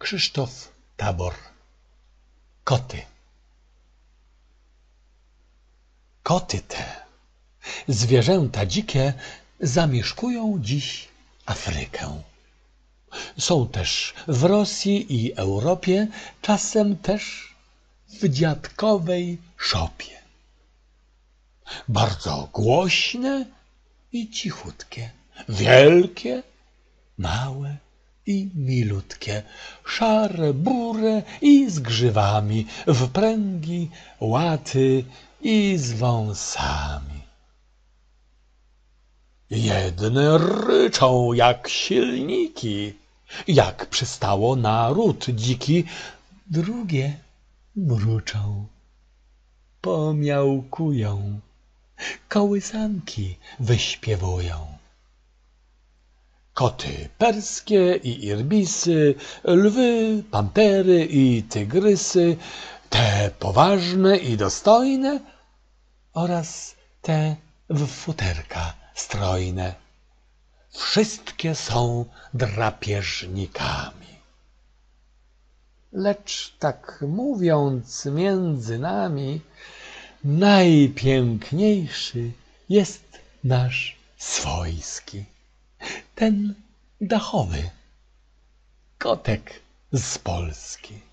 Krzysztof Tabor. Koty. Koty te, zwierzęta dzikie, zamieszkują dziś Afrykę. Są też w Rosji i Europie, czasem też w dziadkowej szopie. Bardzo głośne i cichutkie, wielkie, małe i milutkie, szare, burę i z grzywami, w pręgi, łaty i z wąsami. Jedne ryczą jak silniki, jak przystało na ród dziki, drugie mruczą, pomiałkują, kołysanki wyśpiewują. Koty perskie i irbisy, lwy, pantery i tygrysy, te poważne i dostojne oraz te w futerka strojne. Wszystkie są drapieżnikami. Lecz tak mówiąc między nami, najpiękniejszy jest nasz swojski, ten dachowy, kotek z Polski.